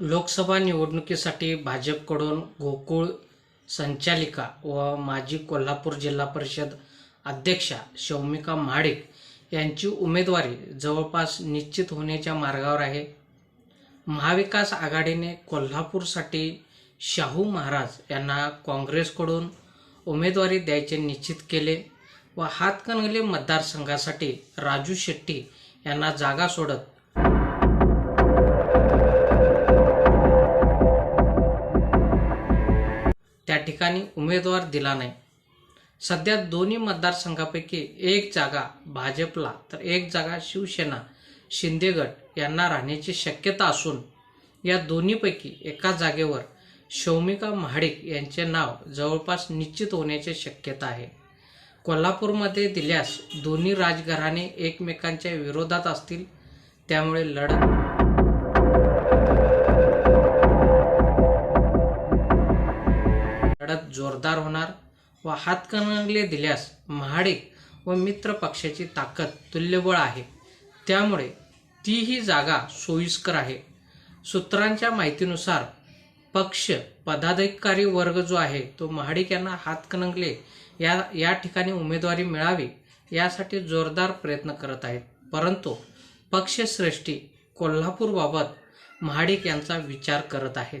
लोकसभा निवडणुकीसाठी भाजपकडून गोकुळ संचालिका व माजी कोल्हापूर जिल्हा परिषद अध्यक्षा शौमिका महाडिक यांची उमेदवारी जवळपास निश्चित होण्याच्या मार्गावर आहे. महाविकास आघाडीने कोल्हापूरसाठी शाहू महाराज यांना काँग्रेसकडून उमेदवारी द्यायचे निश्चित केले व हातकणंगले मतदारसंघासाठी राजू शेट्टी यांना जागा सोडत त्या ठिकाणी उमेदवार दिला नाही. सध्या दोन्ही मतदारसंघापैकी एक जागा भाजपला तर एक जागा शिवसेना शिंदेगड यांना राहण्याची शक्यता असून या दोन्हीपैकी एका जागेवर शौमिका महाडिक यांचे नाव जवळपास निश्चित होण्याची शक्यता आहे. कोल्हापूरमध्ये दिल्यास दोन्ही राजघराणे एकमेकांच्या विरोधात असतील त्यामुळे लढत लढत जोरदार होणार व हातकणंगले दिल्यास महाडिक व मित्र पक्षाची ताकद तुल्यबळ आहे. त्यामुळे तीही जागा सोयीस्कर आहे. सूत्रांच्या माहितीनुसार पक्ष पदाधिकारी वर्ग जो आहे तो महाडिक यांना हातकणंगले या या ठिकाणी उमेदवारी मिळावी यासाठी जोरदार प्रयत्न करत आहेत. परंतु पक्षश्रेष्ठी कोल्हापूरबाबत महाडिक यांचा विचार करत आहेत.